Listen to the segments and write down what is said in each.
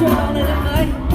chưa bao này đến nay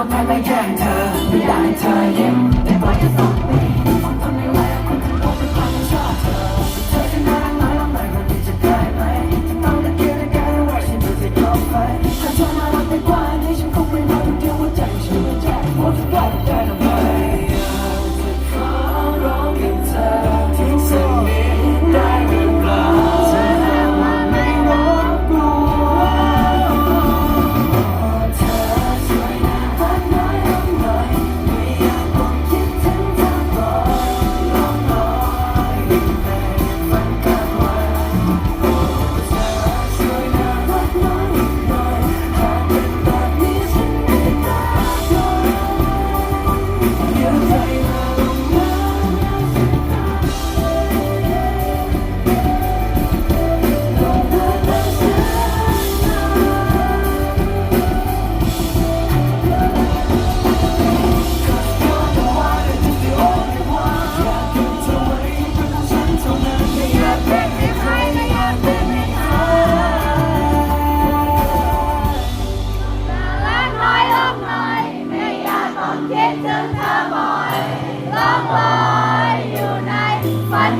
ก็เพ้องก็แพ้ไม่แย่งเธอไม่อยากให้เธอยิ้มแต่ปล่อยจะส่ง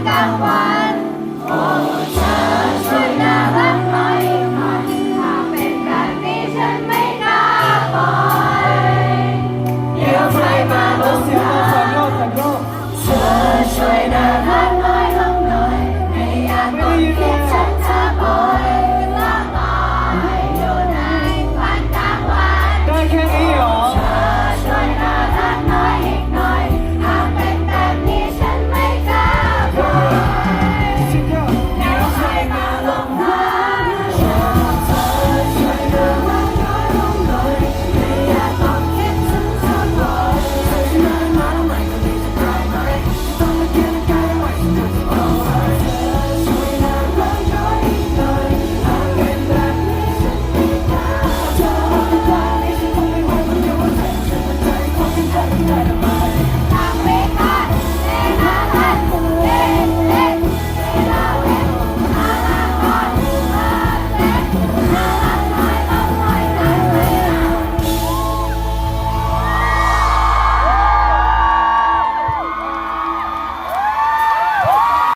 干花。